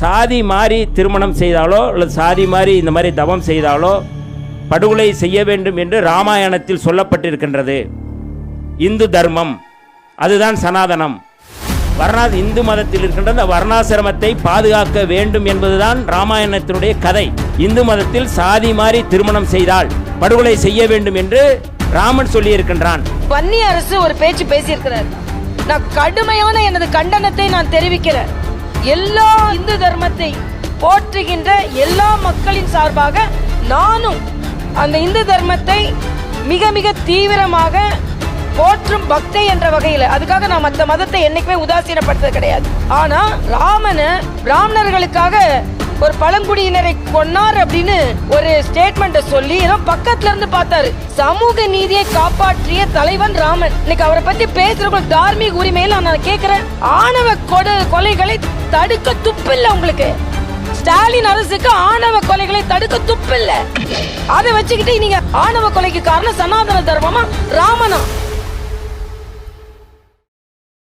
சாதி மாறி திருமணம் செய்தாலோ அல்லது சாதி மாறி இந்த மாதிரி தவம் செய்தாலோ படுகொலை செய்ய வேண்டும் என்று ராமாயணத்தில் சொல்லப்பட்டிருக்கின்றது. இந்து தர்மம். அதுதான் சனாதனம். வர்ணா இந்து மதத்தில் இருக்கின்ற அந்த வர்ணாசிரமத்தை பாதுகாக்க வேண்டும் என்பதுதான் ராமாயணத்தினுடைய கதை. இந்து மதத்தில் சாதி மாறி திருமணம் செய்தால் படுகொலை செய்ய வேண்டும் என்று ராமன் சொல்லியிருக்கின்றான். பன்னி அரசு ஒரு பேச்சு பேசியிருக்கிறார். நான் கடுமையான எனது கண்டனத்தை நான் தெரிவிக்கிறேன். எல்லா இந்து தர்மத்தை போற்றுகின்ற எல்லா மக்களின் சார்பாக நானும் அந்த இந்து தர்மத்தை மிக மிக தீவிரமாக போற்றும் பக்தை என்ற வகையில் அதுக்காக நான் மற்ற மதத்தை என்னைக்குமே உதாசீனப்படுத்துறது கிடையாது. ஆனா ராமனை பிராமணர்களுக்காக ஒரு பழங்குடியினரை கொன்னார் அப்படின்னு ஒரு ஸ்டேட்மெண்ட்டை சொல்லி ஏதோ பக்கத்துல இருந்து பார்த்தாரு. சமூக நீதியை காப்பாற்றிய தலைவன் ராமன். இன்னைக்கு அவரை பத்தி பேசுறவங்களுக்கு தார்மீக உரிமையில நான் கேட்கிறேன். ஆணவ கொடு கொலைகளை தடுக்க துப்பில்ல உங்களுக்கு. ஸ்டாலின் அரசுக்கு ஆணவ கொலைகளை தடுக்க துப்பில்ல. அதை வச்சுக்கிட்டு நீங்க ஆணவ கொலைக்கு காரணம் சனாதன தர்மமா ராமனா?